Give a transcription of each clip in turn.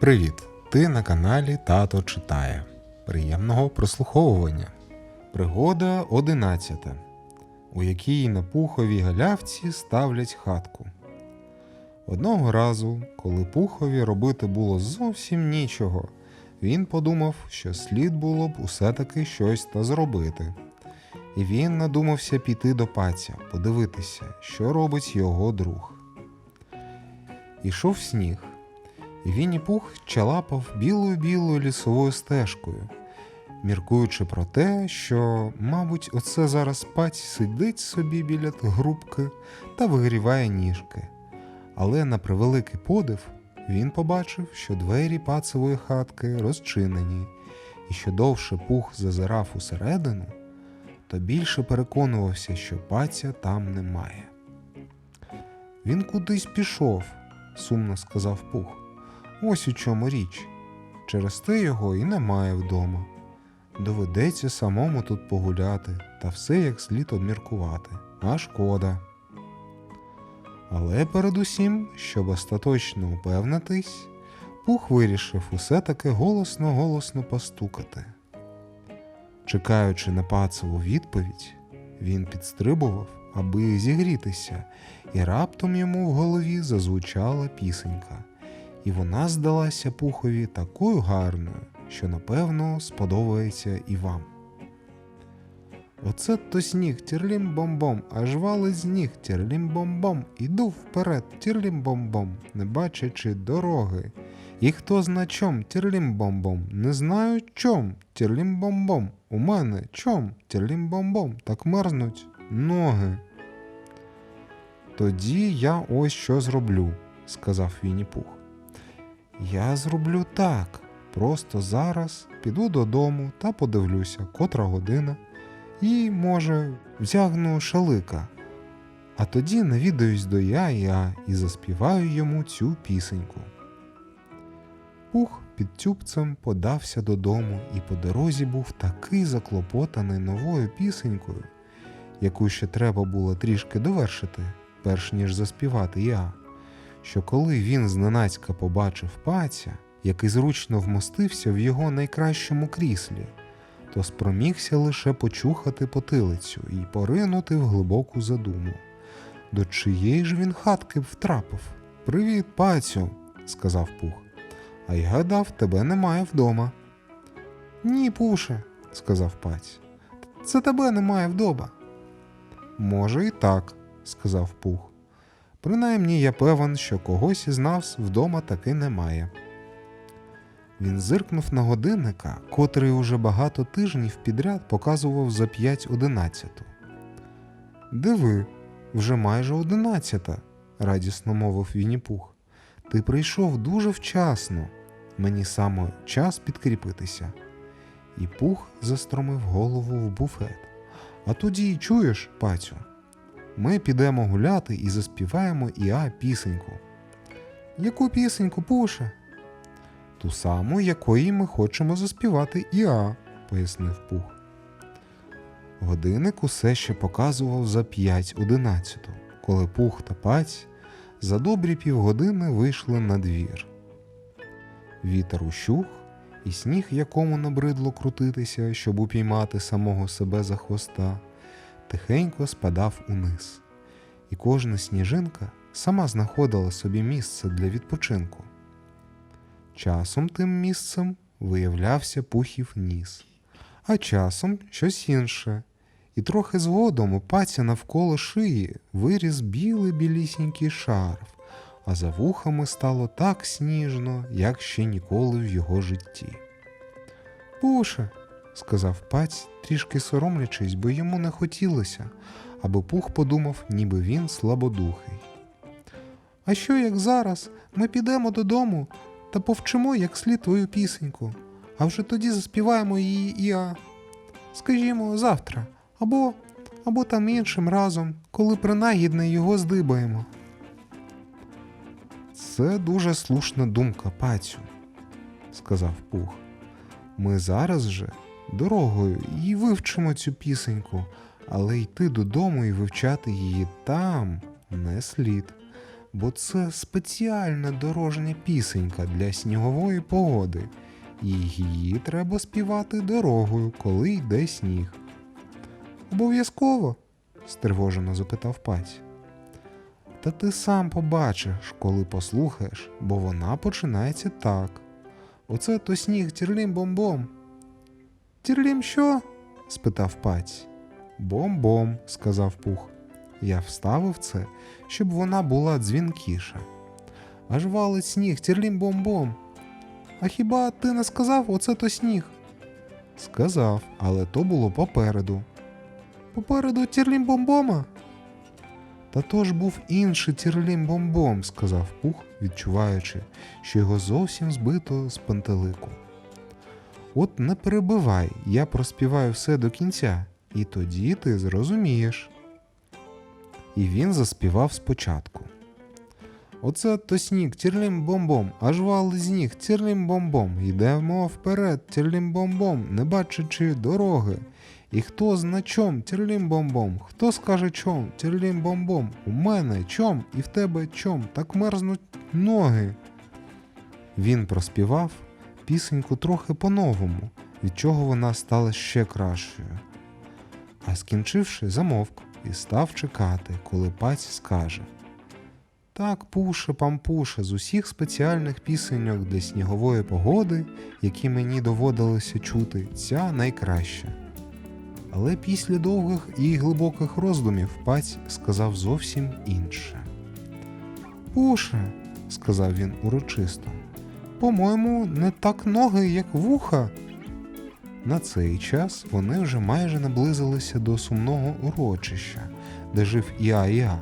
Привіт! Ти на каналі Тато читає. Приємного прослуховування. Пригода 11, у якій на пуховій галявці ставлять хатку. Одного разу, коли пухові робити було зовсім нічого, він подумав, що слід було б усе таки щось та зробити. І він надумався піти до паця, подивитися, що робить його друг. Ішов сніг, Вінні Пух чалапав білою білою лісовою стежкою, міркуючи про те, що, мабуть, оце зараз паць сидить собі біля грубки та вигріває ніжки. Але на превеликий подив він побачив, що двері пацевої хатки розчинені, і що довше пух зазирав усередину, то більше переконувався, що паця там немає. Він кудись пішов, сумно сказав пух. Ось у чому річ. Через те його і немає вдома. Доведеться самому тут погуляти та все як слід обміркувати, а шкода. Але передусім, щоб остаточно упевнитись, пух вирішив усе таки голосно голосно постукати. Чекаючи на пацеву відповідь, він підстрибував, аби зігрітися, і раптом йому в голові зазвучала пісенька, і вона здалася пухові такою гарною, що напевно сподобається і вам. Оце то сніг тірлім бомбом, аж валить з ніг тірлім бомбом, іду вперед, тірлім бомбом, не бачачи дороги. І хто зна чом, тірлім бомбом, не знаю чом, тірлім бомбом, у мене чом, тірлім бомбом, так мерзнуть ноги. Тоді я ось що зроблю, сказав Вінні Пух. Я зроблю так. Просто зараз піду додому та подивлюся, котра година, і, може, вдягну шалика. А тоді навідаюсь до я і заспіваю йому цю пісеньку. Пух під тюбцем подався додому і по дорозі був такий заклопотаний новою пісенькою, яку ще треба було трішки довершити, перш ніж заспівати я, що коли він зненацька побачив паця, який зручно вмостився в його найкращому кріслі, то спромігся лише почухати потилицю і поринути в глибоку задуму. До чиєї ж він хатки втрапив? Привіт, пацю, сказав Пух. А я гадав, тебе немає вдома. Ні, Пуше, сказав паць. Це тебе немає вдома. Може, і так, сказав Пух. Принаймні я певен, що когось із нас вдома таки немає. Він зиркнув на годинника, котрий уже багато тижнів підряд показував за п'ять одинадцяту. Диви, вже майже одинадцята, радісно мовив Вінніпух. Ти прийшов дуже вчасно. Мені саме час підкріпитися. І пух застромив голову в буфет. А тоді чуєш, пацю, ми підемо гуляти і заспіваємо Іа пісеньку. Яку пісеньку, Пуше? Ту саму, якої ми хочемо заспівати Іа, пояснив Пух. Годинник усе ще показував за п'ять одинадцяту, коли Пух та Паць за добрі півгодини вийшли на двір. Вітер ущух, і сніг, якому набридло крутитися, щоб упіймати самого себе за хвоста, тихенько спадав униз, і кожна сніжинка сама знаходила собі місце для відпочинку. Часом тим місцем виявлявся пухів ніс, а часом щось інше, і трохи згодом у паця навколо шиї виріс білий білісінький шарф, а за вухами стало так сніжно, як ще ніколи в його житті. Пуше, сказав паць, трішки соромлячись, бо йому не хотілося, аби пух подумав, ніби він слабодухий. А що як зараз ми підемо додому та повчимо як слід твою пісеньку, а вже тоді заспіваємо її Іа. Скажімо, завтра, або, або там іншим разом, коли принагідне його здибаємо. Це дуже слушна думка, пацю, сказав Пух. Ми зараз же дорогою і вивчимо цю пісеньку, але йти додому і вивчати її там не слід. бо це спеціальна дорожня пісенька для снігової погоди, і її треба співати дорогою, коли йде сніг. Обов'язково? стривожено запитав паць. Та ти сам побачиш, коли послухаєш, бо вона починається так. Оце то сніг тірлім-бом-бом. Тірлім що? спитав паць. Бом-бом, сказав пух. Я вставив це, щоб вона була дзвінкіша. Аж валить сніг, тірлім-бом-бом. А хіба ти не сказав оце то сніг? Сказав, але то було попереду. Попереду тірлім-бомбома? Та то ж був інший тірлім-бомбом, сказав пух, відчуваючи, що його зовсім збито з пантелику. От не перебивай, я проспіваю все до кінця, і тоді ти зрозумієш. І він заспівав спочатку. Оце то сніг, тірлім-бомбом, аж валить сніг, тірлім-бомбом. Йдемо вперед, тірлім-бомбом, не бачачи дороги. І хто зна чом, тірлім-бомбом, хто скаже чом, тірлім-бомбом, у мене чом і в тебе чом, так мерзнуть ноги. Він проспівав пісеньку трохи по-новому, від чого вона стала ще кращою. А скінчивши, замовк і став чекати, коли паць скаже. Так, пуше, пампуше, з усіх спеціальних пісеньок для снігової погоди, які мені доводилося чути, ця найкраща. Але після довгих і глибоких роздумів паць сказав зовсім інше. Пуше, сказав він урочисто, по-моєму, не так ноги, як вуха. На цей час вони вже майже наблизилися до сумного урочища, де жив Іа Іа.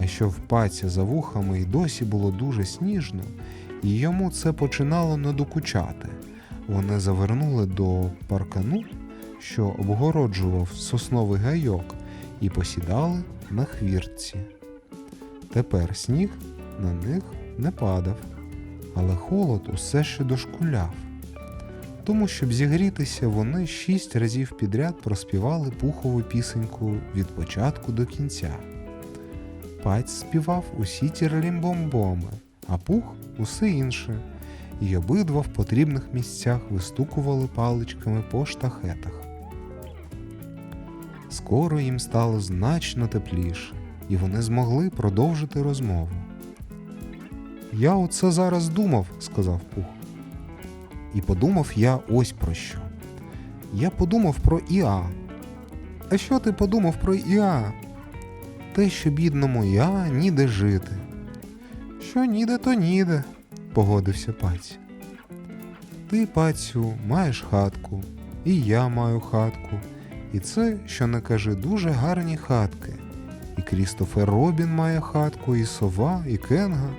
А що в паця за вухами й досі було дуже сніжно, і йому це починало надокучати. Вони завернули до паркану, що обгороджував сосновий гайок, і посідали на хвіртці. Тепер сніг на них не падав, але холод усе ще дошкуляв. Тому, щоб зігрітися, вони шість разів підряд проспівали пухову пісеньку від початку до кінця. Паць співав усі тірлімбомбоми, а пух усе інше, і обидва в потрібних місцях вистукували паличками по штахетах. Скоро їм стало значно тепліше, і вони змогли продовжити розмову. Я оце зараз думав, сказав Пух. І подумав я ось про що. Я подумав про Іа. А що ти подумав про Іа? Те, що бідному Іа ніде жити. Що ніде, то ніде, погодився паць. Ти, пацю, маєш хатку, і я маю хатку. І це, що не кажи, дуже гарні хатки. І Крістофер Робін має хатку, і сова, і Кенга,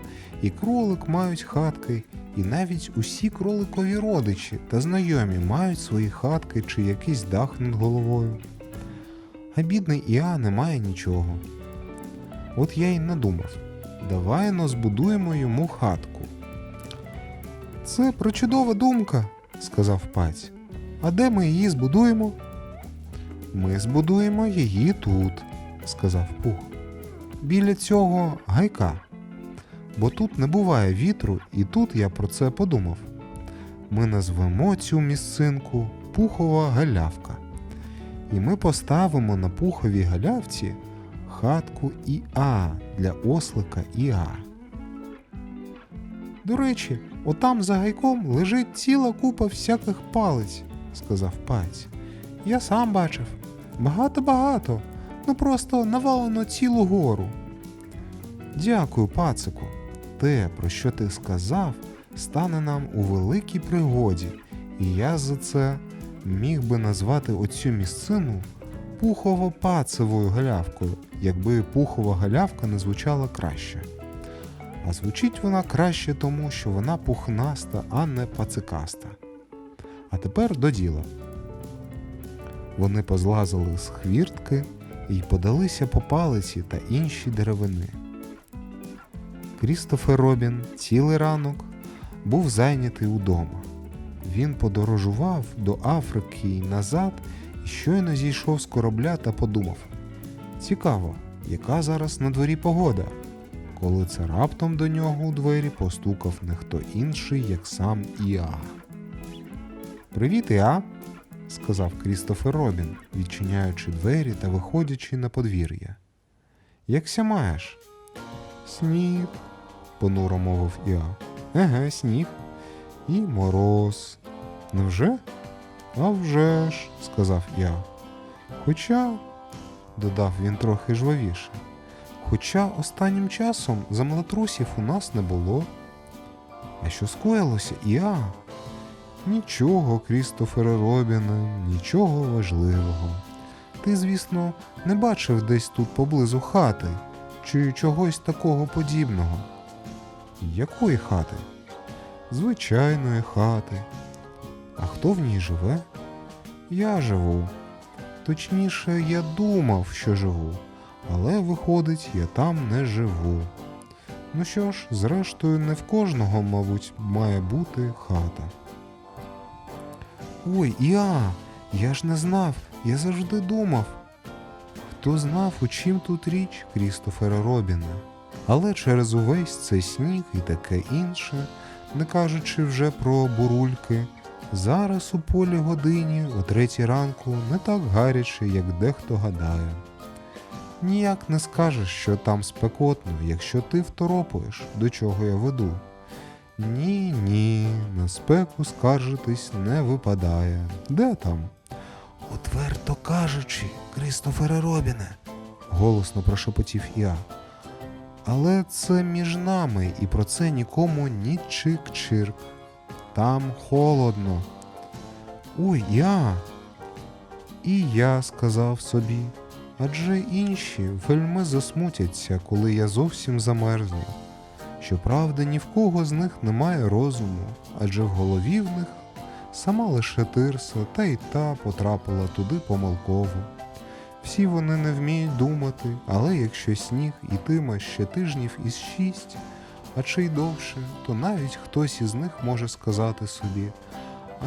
і кролик мають хатки, і навіть усі кроликові родичі та знайомі мають свої хатки чи якийсь дах над головою. А бідний Іа не має нічого. От я й надумав давай но збудуємо йому хатку. Це прочудова думка, сказав паць. А де ми її збудуємо? Ми збудуємо її тут, сказав Пух. Біля цього гайка. Бо тут не буває вітру, і тут я про це подумав. Ми назвемо цю місцинку Пухова галявка. І ми поставимо на пуховій галявці хатку Іа для ослика Іа. До речі, отам за гайком лежить ціла купа всяких палиць, сказав паць. Я сам бачив. Багато-багато. Ну просто навалено цілу гору. Дякую, пацику. Те, про що ти сказав, стане нам у великій пригоді, і я за це міг би назвати оцю місцину пухово-пацевою галявкою, якби пухова галявка не звучала краще. А звучить вона краще тому, що вона пухнаста, а не пацикаста. А тепер до діла. Вони позлазили з хвіртки і подалися по палиці та інші деревини. Крістофер Робін цілий ранок був зайнятий удома. Він подорожував до Африки і назад і щойно зійшов з корабля та подумав: цікаво, яка зараз на дворі погода? коли це раптом до нього у двері постукав не хто інший, як сам Іа. Привіт, Іа, сказав Крістофер Робін, відчиняючи двері та виходячи на подвір'я. Якся маєш? Сніг, понуро мовив Іа. Еге, сніг. І мороз. Невже? А вже ж, сказав Іа. Хоча, додав він трохи жвавіше, хоча останнім часом землетрусів у нас не було. А що скоїлося, Іа? Нічого, Крістофере Робіне, нічого важливого. Ти, звісно, не бачив десь тут поблизу хати чи чогось такого подібного. Якої хати? Звичайної хати. А хто в ній живе? Я живу. Точніше, я думав, що живу, але виходить, я там не живу. Ну що ж, зрештою, не в кожного, мабуть, має бути хата. Ой, Іа, я ж не знав, я завжди думав. Хто знав, у чим тут річ Крістофера Робіна. Але через увесь цей сніг і таке інше, не кажучи вже про бурульки, зараз у полі годині о третій ранку не так гаряче, як дехто гадає. Ніяк не скажеш, що там спекотно, якщо ти второпуєш, до чого я веду. Ні, ні, на спеку скаржитись не випадає. Де там? Отверто кажучи, Крістофере Робіне, голосно прошепотів я. Але це між нами, і про це нікому ні чик-чирк. Там холодно. Ой, я. І я сказав собі, адже інші вельми засмутяться, коли я зовсім замерзну. Щоправда, ні в кого з них немає розуму, адже в голові в них сама лише тирса, та й та потрапила туди помилково. Всі вони не вміють думати, але якщо сніг ітиме ще тижнів із шість, а чи й довше, то навіть хтось із них може сказати собі,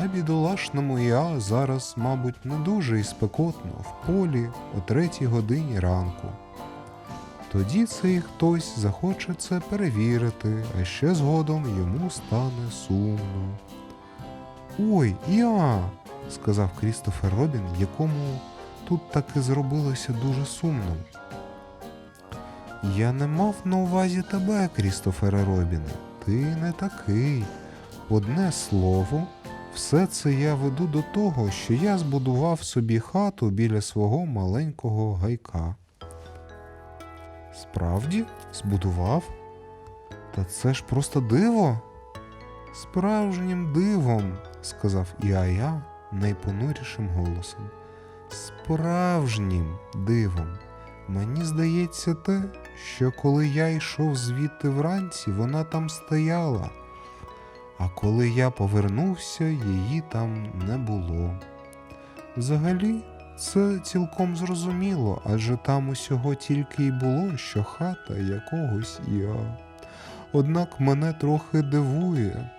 а бідолашному я зараз, мабуть, не дуже і спекотно в полі о третій годині ранку. Тоді цей хтось захоче це перевірити, а ще згодом йому стане сумно. Ой, я, сказав Крістофер Робін, якому тут таки зробилося дуже сумно. Я не мав на увазі тебе, Крістофере Робіне. Ти не такий. Одне слово, все це я веду до того, що я збудував собі хату біля свого маленького гайка. Справді, збудував? Та це ж просто диво. Справжнім дивом, сказав Іая найпонурішим голосом. Справжнім дивом. Мені здається те, що коли я йшов звідти вранці, вона там стояла, а коли я повернувся, її там не було. Взагалі, це цілком зрозуміло, адже там усього тільки й було, що хата якогось я. Однак мене трохи дивує.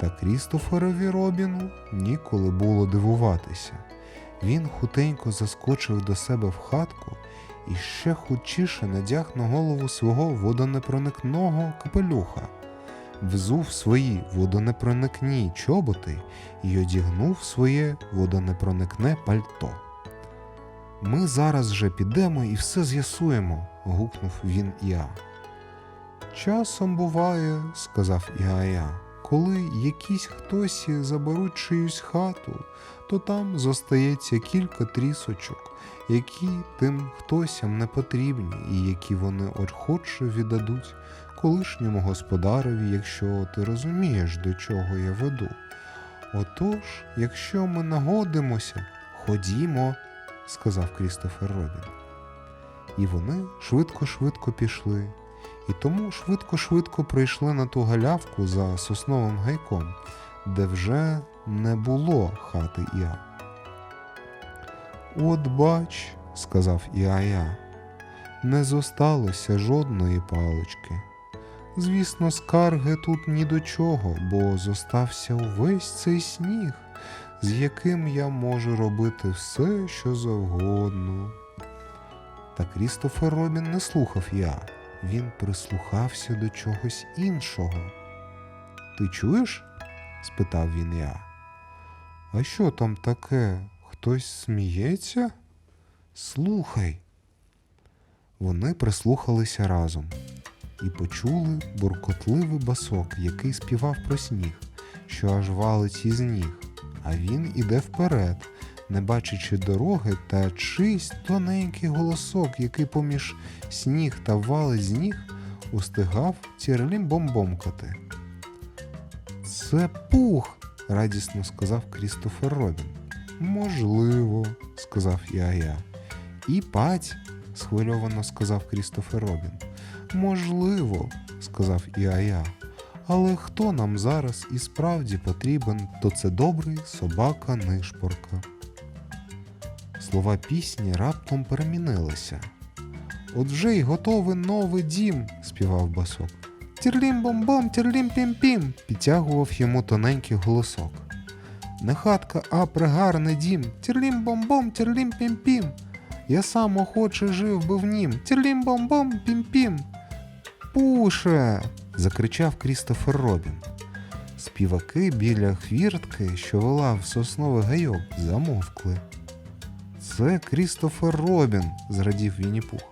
Та Крістоферові Робіну ніколи було дивуватися. Він хутенько заскочив до себе в хатку і ще хутчіше надяг на голову свого водонепроникного капелюха, взув свої водонепроникні чоботи і одягнув своє водонепроникне пальто. Ми зараз же підемо і все з'ясуємо, гукнув він Іа. Часом буває, сказав Іая, коли якісь хтось заберуть чиюсь хату, то там зостається кілька трісочок, які тим хтосям не потрібні, і які вони охоче віддадуть колишньому господареві, якщо ти розумієш, до чого я веду. Отож, якщо ми нагодимося, ходімо, сказав Крістофер Робін. І вони швидко-швидко пішли, і тому швидко-швидко прийшли на ту галявку за сосновим гайком, де вже не було хати Іа. От бач, сказав Іая, не зосталося жодної палички. Звісно, скарги тут ні до чого, бо зостався увесь цей сніг, з яким я можу робити все, що завгодно. Та Крістофер Робін не слухав я. він прислухався до чогось іншого. Ти чуєш? спитав він я. А що там таке? Хтось сміється? Слухай. Вони прислухалися разом і почули буркотливий басок, який співав про сніг, що аж валить із ніг, а він іде вперед, не бачачи дороги та чийсь тоненький голосок, який поміж сніг та валить з ніг устигав тірлім бомбомкати. Це пух, радісно сказав Крістофер Робін. Можливо, сказав я. І паць, схвильовано сказав Крістофер Робін. Можливо, сказав я. Але хто нам зараз і справді потрібен, то це добрий собака нишпорка. Слова пісні раптом перемінилися. От вже й готовий новий дім, співав басок. Тірлім бом-бом, тірлім пім-пім, підтягував йому тоненький голосок. Не хатка, а пригарний дім. Тірлім бом-бом, тірлім пім-пім. Я сам охоче жив би в нім. Тірлім бом-бом, пім-пім. Пуше. закричав Крістофер Робін. Співаки біля хвіртки, що вела в сосновий гайок, замовкли. Це Крістофер Робін, зрадів Вінні-Пух.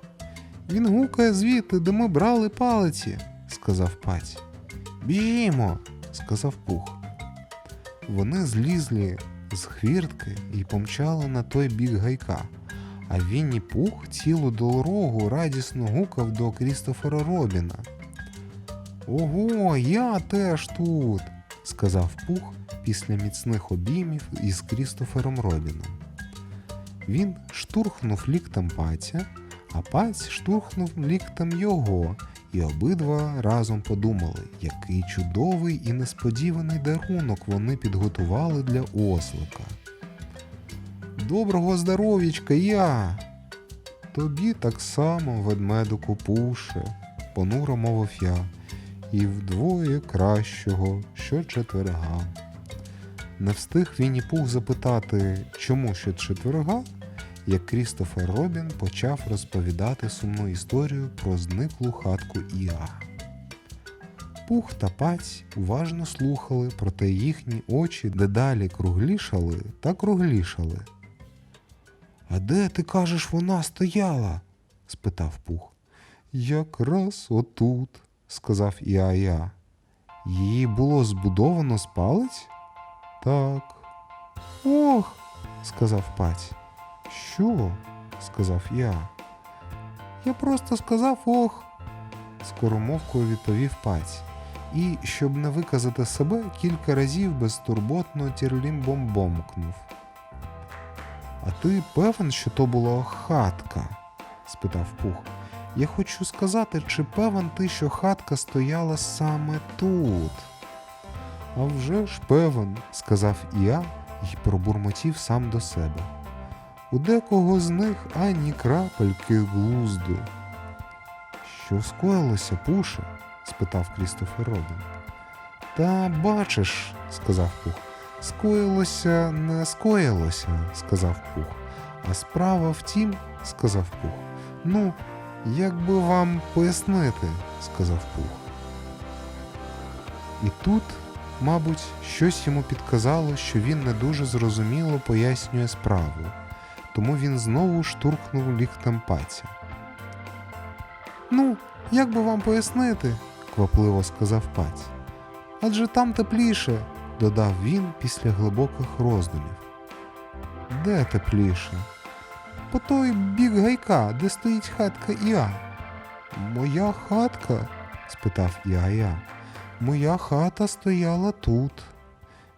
Він гукає звідти, де ми брали палиці, сказав паць. Біжімо, сказав пух. Вони злізли з хвіртки і помчали на той бік гайка, а Вінні Пух цілу дорогу радісно гукав до Крістофера Робіна. Ого, я теж тут, сказав Пух після міцних обіймів із Крістофером Робіном. Він штурхнув ліктем паця, а паць штурхнув ліктем його, і обидва разом подумали, який чудовий і несподіваний дарунок вони підготували для ослика. Доброго здоров'ячка я. Тобі так само, ведмедику пуше, понуро мовив я, і вдвоє кращого щочетверга. Не встиг Вінні Пух запитати, чому щочетверга, як Крістофер Робін почав розповідати сумну історію про зниклу хатку Іа. Пух та паць уважно слухали, проте їхні очі дедалі круглішали та круглішали. А де ти кажеш, вона стояла? спитав Пух. Якраз отут, сказав Іа-Я. Її було збудовано з палець? Так. Ох, сказав паць. Що? сказав я. Я просто сказав ох, скоромовкою відповів паць. І, щоб не виказати себе, кілька разів безтурботно тірлім бомбомкнув. А ти певен, що то була хатка? спитав Пух. Я хочу сказати, чи певен ти, що хатка стояла саме тут? А вже ж певен, сказав я і пробурмотів сам до себе. У декого з них ані крапельки глузду. Що скоїлося, Пуше? спитав Крістофер Робін. Та бачиш, сказав Пух. Скоїлося, не скоїлося, сказав Пух. А справа в тім, сказав Пух. Ну, як би вам пояснити, сказав Пух. І тут, мабуть, щось йому підказало, що він не дуже зрозуміло пояснює справу, тому він знову штурхнув ліктем паця. Ну, як би вам пояснити, квапливо сказав паць. Адже там тепліше, додав він після глибоких роздумів. Де тепліше? По той бік гайка, де стоїть хатка Іа. Моя хатка? спитав Іа-Я. Моя хата стояла тут.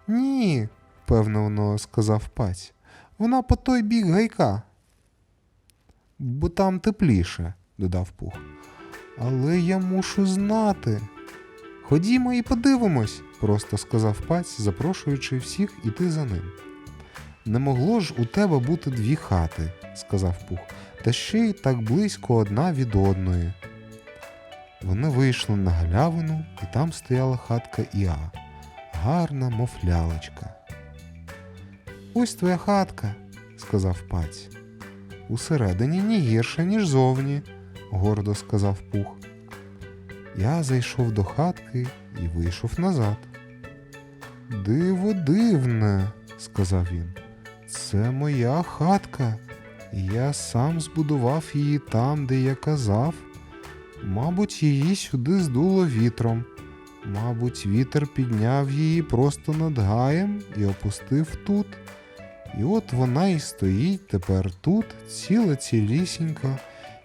Ні, певно, сказав паць. Вона по той бік гайка. Бо там тепліше, додав Пух. Але я мушу знати. Ходімо і подивимось, просто сказав паць, запрошуючи всіх іти за ним. Не могло ж у тебе бути дві хати, сказав Пух, та ще й так близько одна від одної. Вони вийшли на галявину, і там стояла хатка Іа, гарна, мов лялечка. Ось твоя хатка, сказав паць. Усередині не гірше, ніж зовні, гордо сказав Пух. Я зайшов до хатки і вийшов назад. Диво дивне, сказав він. Це моя хатка. Я сам збудував її там, де я казав. Мабуть, її сюди здуло вітром. Мабуть, вітер підняв її просто над гаєм і опустив тут. І от вона і стоїть тепер тут, ціла цілісінька,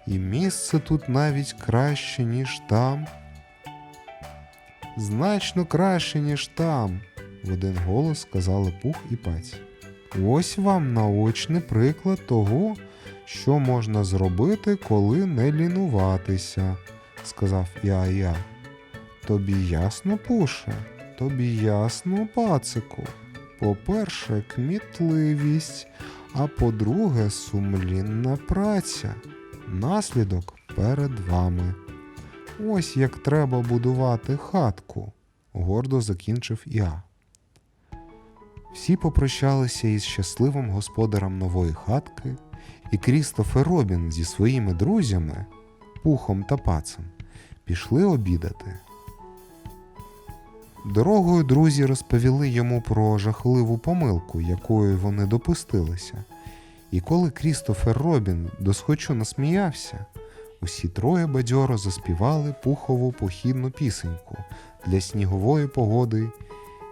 і місце тут навіть краще, ніж там. Значно краще, ніж там, в один голос сказали пух і паць. Ось вам наочний приклад того, що можна зробити, коли не лінуватися, сказав я-я. Тобі ясно, пуше, тобі ясно, пацику. По-перше, кмітливість, а по-друге, сумлінна праця. Наслідок перед вами. Ось як треба будувати хатку, гордо закінчив я. Всі попрощалися із щасливим господарем нової хатки, і Крістофер Робін зі своїми друзями, пухом та пацем, пішли обідати. Дорогою друзі розповіли йому про жахливу помилку, якою вони допустилися. І коли Крістофер Робін досхочу насміявся, усі троє бадьоро заспівали пухову похідну пісеньку для снігової погоди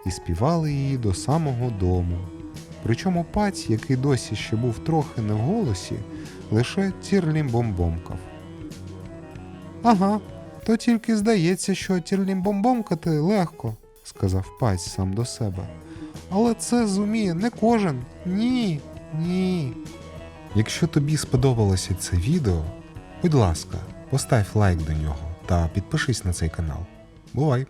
і співали її до самого дому. Причому паць, який досі ще був трохи не в голосі, лише тірлім-бомбомкав. Ага, то тільки здається, що тірлім-бомбомкати легко, сказав паць сам до себе. Але це зуміє не кожен. Ні, ні. Якщо тобі сподобалося це відео, будь ласка, постав лайк до нього та підпишись на цей канал. Бувай!